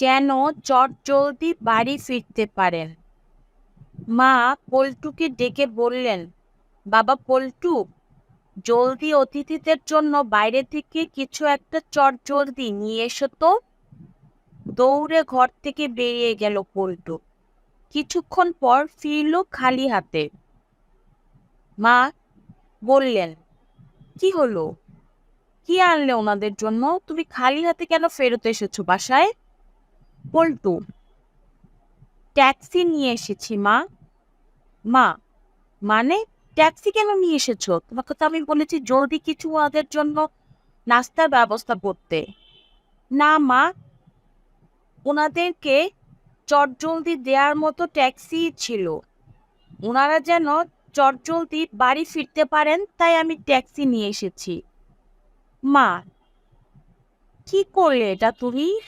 যেন চটজলদি বাড়ি ফিরতে পারেন। মা পল্টুকে ডেকে বললেন, বাবা পল্টু, জলদি অতিথিদের জন্য বাইরে থেকে কিছু একটা চট জলদি নিয়ে এসো তো। দৌড়ে ঘর থেকে বেরিয়ে গেল পল্টু। কিছুক্ষণ পর ফিরল খালি হাতে। মা বললেন, কি হলো? কি আনলে ওনাদের জন্য? তুমি খালি হাতে কেন ফেরত এসেছ বাসায়? পল্টু ট্যাক্সি নিয়ে এসেছি, মা। মা মানে ট্যাক্সি কেন নিয়ে এসেছ? তোমাকে তো আমি বলেছি জলদি কিছু ওদের জন্য নাস্তার ব্যবস্থা করতে। না, মা, ওনাদেরকে চটজলদি দেওয়ার মতো ট্যাক্সি ছিল। ওনারা যেন চটজলদি বাড়ি ফিরতে পারেন, তাই আমি ট্যাক্সি নিয়ে এসেছি। মা, কি করলে এটা তুমি?